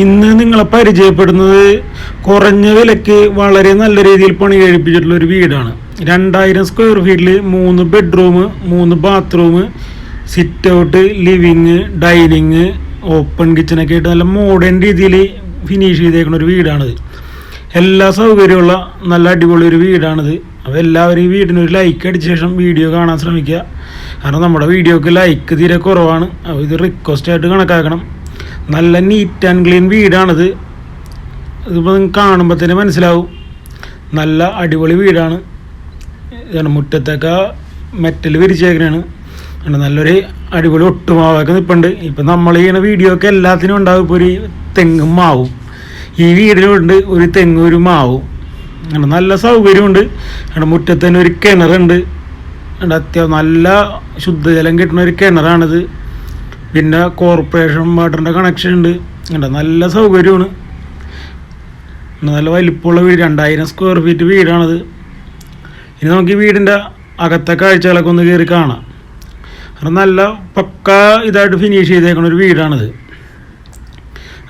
ഇന്ന് നിങ്ങളെ പരിചയപ്പെടുന്നത് കുറഞ്ഞ വിലയ്ക്ക് വളരെ നല്ല രീതിയിൽ പണി കഴിപ്പിച്ചിട്ടുള്ള ഒരു വീടാണ്. രണ്ടായിരം സ്ക്വയർ ഫീറ്റിൽ മൂന്ന് ബെഡ്റൂം മൂന്ന് bathroom sit out living dining open കിച്ചണൊക്കെ ആയിട്ട് നല്ല മോഡേൺ രീതിയിൽ ഫിനിഷ് ചെയ്തേക്കുന്ന ഒരു വീടാണിത്. എല്ലാ സൗകര്യമുള്ള നല്ല അടിപൊളി ഒരു വീടാണിത്. അപ്പോൾ എല്ലാവരും ഈ വീടിനൊരു ലൈക്ക് അടിച്ച ശേഷം വീഡിയോ കാണാൻ ശ്രമിക്കുക. കാരണം നമ്മുടെ വീഡിയോക്ക് ലൈക്ക് തീരെ കുറവാണ്. അപ്പോൾ ഇത് റിക്വസ്റ്റ് ആയിട്ട് കണക്കാക്കണം. നല്ല നീറ്റ് ആൻഡ് ക്ലീൻ വീടാണിത്. ഇതിപ്പോൾ നിങ്ങൾക്ക് കാണുമ്പോൾ തന്നെ മനസ്സിലാവും. നല്ല അടിപൊളി വീടാണ്. ഇതാണ് മുറ്റത്തൊക്കെ മെറ്റൽ വിരിച്ചേക്കണാണ്. നല്ലൊരു അടിപൊളി ഒട്ടുമാവൊക്കെ നിൽപ്പുണ്ട് ഇപ്പം നമ്മൾ ചെയ്യുന്ന വീഡിയോ ഒക്കെ എല്ലാത്തിനും ഉണ്ടാവും. ഇപ്പോൾ ഒരു തെങ്ങും മാവും. ഈ വീടിനുണ്ട് ഒരു തെങ്ങും ഒരു മാവും. അങ്ങനെ നല്ല സൗകര്യമുണ്ട്. അവിടെ മുറ്റത്ത് തന്നെ ഒരു കിണറുണ്ട്. അത്യാവശ്യം നല്ല ശുദ്ധജലം കിട്ടുന്ന ഒരു കിണറാണിത്. പിന്നെ കോർപ്പറേഷൻ വാട്ടറിന്റെ കണക്ഷൻ ഉണ്ട്. ഉണ്ട് നല്ല സൗകര്യമാണ്. നല്ല വലിപ്പമുള്ള വീട് രണ്ടായിരം സ്ക്വയർ ഫീറ്റ് വീടാണത്. ഇനി നമുക്ക് ഈ വീടിന്റെ അകത്തെ കാഴ്ചകളൊക്കെ ഒന്ന് കയറി കാണാം. കാരണം നല്ല പക്ക ഇതായിട്ട് ഫിനിഷ് ചെയ്തേക്കുന്ന ഒരു വീടാണിത്.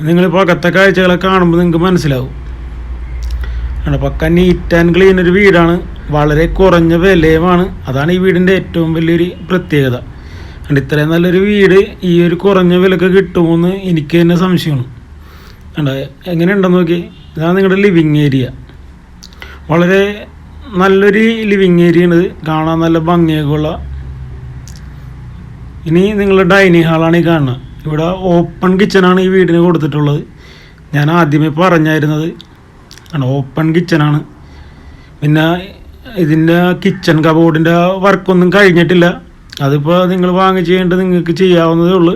നിങ്ങളിപ്പോൾ അകത്തെ കാഴ്ചകളൊക്കെ കാണുമ്പോൾ നിങ്ങൾക്ക് മനസ്സിലാവും. പക്ക നീറ്റ് ആൻഡ് ക്ലീൻ ഒരു വീടാണ്. വളരെ കുറഞ്ഞ വിലയുമാണ്. അതാണ് ഈ വീടിന്റെ ഏറ്റവും വലിയൊരു പ്രത്യേകത. അതുകൊണ്ട് ഇത്രയും നല്ലൊരു വീട് ഈ ഒരു കുറഞ്ഞ വിലക്ക് കിട്ടുമെന്ന് എനിക്ക് തന്നെ സംശയമാണ്. കണ്ട എങ്ങനെയുണ്ടെന്ന് നോക്കി. ഇതാണ് നിങ്ങളുടെ ലിവിങ് ഏരിയ വളരെ നല്ലൊരു ലിവിങ് ഏരിയ ആണ് കാണാൻ നല്ല ഭംഗിയൊക്കെയുള്ള. ഇനി നിങ്ങളുടെ ഡൈനിങ് ഹാളാണ് ഈ കാണുന്നത്. ഇവിടെ ഓപ്പൺ കിച്ചണാണ് ഈ വീടിന് കൊടുത്തിട്ടുള്ളത്. ഞാൻ ആദ്യമേ പറഞ്ഞായിരുന്നത്. ആണ്. ഓപ്പൺ കിച്ചനാണ് പിന്നെ ഇതിന്റെ കിച്ചൺ കബോർഡിന്റെ വർക്കൊന്നും കഴിഞ്ഞിട്ടില്ല. അതിപ്പോൾ നിങ്ങൾ വാങ്ങി ചെയ്യേണ്ടത് നിങ്ങൾക്ക് ചെയ്യാവുന്നതേ ഉള്ളൂ.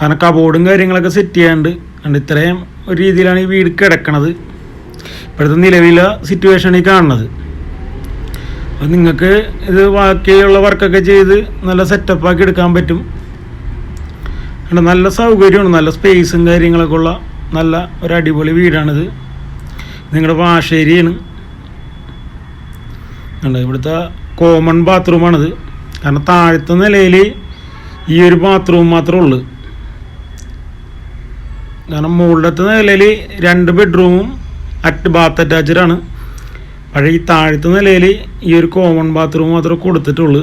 കാരണം കബോർഡും കാര്യങ്ങളൊക്കെ സെറ്റ് ചെയ്യാണ്ട് കണ്ട് ഇത്രയും ഒരു രീതിയിലാണ് ഈ വീട് കിടക്കണത്. ഇപ്പോഴത്തെ നിലവിലെ സിറ്റുവേഷൻ ഈ കാണുന്നത്. അപ്പം നിങ്ങൾക്ക് ഇത് ബാക്കിയുള്ള വർക്കൊക്കെ ചെയ്ത് നല്ല സെറ്റപ്പാക്കി എടുക്കാൻ പറ്റും. കണ്ടോ, നല്ല സൗകര്യമാണ് നല്ല സ്പേസും കാര്യങ്ങളൊക്കെ ഉള്ള നല്ല ഒരു അടിപൊളി വീടാണിത്. നിങ്ങളുടെ വാശേരിയാണ് കണ്ടോ ഇവിടുത്തെ കോമൺ ബാത്റൂമാണിത് കാരണം താഴത്തെ നിലയിൽ ഈ ഒരു ബാത്റൂം മാത്രമേ ഉള്ളൂ. കാരണം മുകളിലത്തെ നിലയിൽ രണ്ട് ബെഡ്റൂമും അറ്റ് ബാത്ത് അറ്റാച്ചഡാണ് പക്ഷേ ഈ താഴത്തെ നിലയിൽ ഈ ഒരു കോമൺ ബാത്റൂം മാത്രമേ കൊടുത്തിട്ടുള്ളൂ.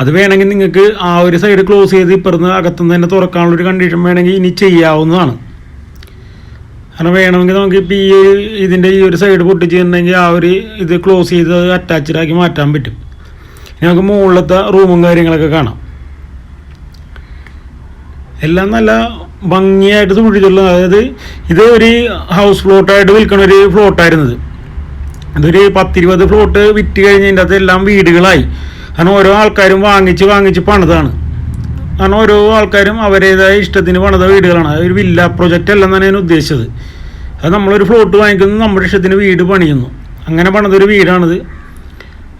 അത് വേണമെങ്കിൽ നിങ്ങൾക്ക് ആ ഒരു സൈഡ് ക്ലോസ് ചെയ്ത് ഇപ്പുറത്ത് അകത്തുനിന്ന് തന്നെ തുറക്കാനുള്ളൊരു കണ്ടീഷൻ വേണമെങ്കിൽ ഇനി ചെയ്യാവുന്നതാണ്. കാരണം വേണമെങ്കിൽ നമുക്ക് ഇപ്പോൾ ഈ ഇതിന്റെ ഈ ഒരു സൈഡ് പൊട്ടിച്ചിട്ടുണ്ടെങ്കിൽ ആ ഒരു ഇത് ക്ലോസ് ചെയ്ത് അറ്റാച്ച്ഡ് ആക്കി മാറ്റാൻ പറ്റും. നമുക്ക് മുകളിലത്തെ റൂമും കാര്യങ്ങളൊക്കെ കാണാം. എല്ലാം നല്ല ഭംഗിയായിട്ട് സൂക്ഷിച്ചുള്ള അതായത് ഇത് ഒരു ഹൗസ് ഫ്ലോട്ടായിട്ട് വിൽക്കുന്ന ഒരു ഫ്ലോട്ടായിരുന്നത് ഇതൊരു പത്തിരുപത് ഫ്ലോട്ട് വിറ്റ് കഴിഞ്ഞതിന്റെ അകത്ത് എല്ലാം വീടുകളായി. കാരണം ഓരോ ആൾക്കാരും വാങ്ങിച്ച് വാങ്ങിച്ച് പണിതാണ്. കാരണം ഓരോ ആൾക്കാരും അവരുടേതായ ഇഷ്ടത്തിന് പണിത വീടുകളാണ്. അത് ഒരു വില്ല പ്രൊജക്റ്റ് അല്ലെന്നാണ് ഞാൻ ഉദ്ദേശിച്ചത്. അത് നമ്മളൊരു ഫ്ലോട്ട് വാങ്ങിക്കുന്നു നമ്മുടെ ഇഷ്ടത്തിന് വീട് പണിയുന്നു. അങ്ങനെ പണിതൊരു വീടാണിത്.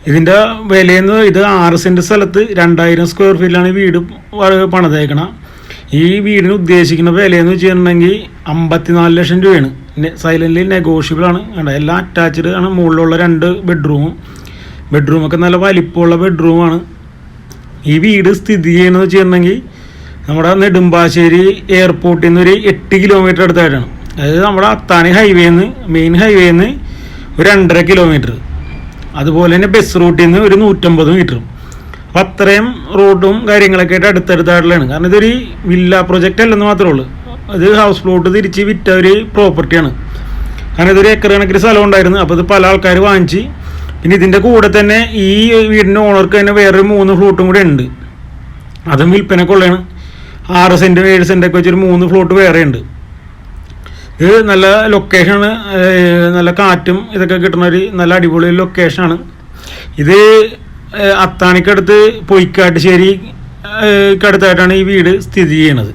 ഇതിന്റെ വിലയെന്ന് ഇത് ആറ് സെന്റ് സ്ഥലത്ത് രണ്ടായിരം സ്ക്വയർ ഫീറ്റിലാണ് ഈ വീട് പണിതേക്കണം. ഈ വീടിന് ഉദ്ദേശിക്കുന്ന വിലയെന്ന് വെച്ചിട്ടുണ്ടെങ്കിൽ അമ്പത്തിനാല് ലക്ഷം രൂപയാണ്. സൈലന്റ് നെഗോഷ്യബിൾ ആണ്. വേണ്ട എല്ലാം അറ്റാച്ച്ഡ് ആണ്. മുകളിലുള്ള രണ്ട് ബെഡ്റൂമും ബെഡ്റൂമൊക്കെ നല്ല വലിപ്പമുള്ള ബെഡ്റൂമാണ് ഈ വീട് സ്ഥിതി ചെയ്യുന്നത് വെച്ചിട്ടുണ്ടെങ്കിൽ നമ്മുടെ നെടുമ്പാശ്ശേരി എയർപോർട്ടിൽ നിന്ന് ഒരു എട്ട് കിലോമീറ്റർ അടുത്തായിട്ടാണ്. അതായത് നമ്മുടെ അത്താണി ഹൈവേന്ന് മെയിൻ ഹൈവേന്ന് ഒരു രണ്ടര കിലോമീറ്റർ അതുപോലെ തന്നെ ബസ് റൂട്ടിൽ നിന്ന് ഒരു നൂറ്റമ്പത് മീറ്ററും അപ്പം അത്രയും റോഡും കാര്യങ്ങളൊക്കെ ആയിട്ട് അടുത്തടുത്തായിട്ടുള്ളതാണ്. കാരണം ഇതൊരു വില്ല പ്രൊജക്റ്റ് അല്ലെന്ന് മാത്രമേ ഉള്ളൂ. അത് ഹൗസ് പ്ലോട്ട് തിരിച്ച് വിറ്റ ഒരു പ്രോപ്പർട്ടിയാണ് കാരണം ഇതൊരു ഏക്കർ കണക്കിന് സ്ഥലം ഉണ്ടായിരുന്നു. അപ്പോൾ ഇത് പല ആൾക്കാർ വാങ്ങിച്ച്. പിന്നെ ഇതിന്റെ കൂടെ തന്നെ ഈ വീടിന്റെ ഓണർക്ക് തന്നെ വേറൊരു മൂന്ന് ഫ്ലോട്ടും കൂടെ ഉണ്ട്. അതും വിൽപ്പനക്കുള്ളതാണ് ആറ് സെന്റും ഏഴ് സെന്റൊക്കെ വെച്ചൊരു മൂന്ന് ഫ്ലോട്ട് വേറെ ഉണ്ട് ഇത് നല്ല ലൊക്കേഷനാണ് നല്ല കാറ്റും ഇതൊക്കെ കിട്ടുന്ന ഒരു നല്ല അടിപൊളി ലൊക്കേഷനാണ് ഇത് അത്താണിക്കടുത്ത് പൊയ്ക്കാട്ടുശ്ശേരി ക്കടുത്തായിട്ടാണ് ഈ വീട് സ്ഥിതി ചെയ്യണത്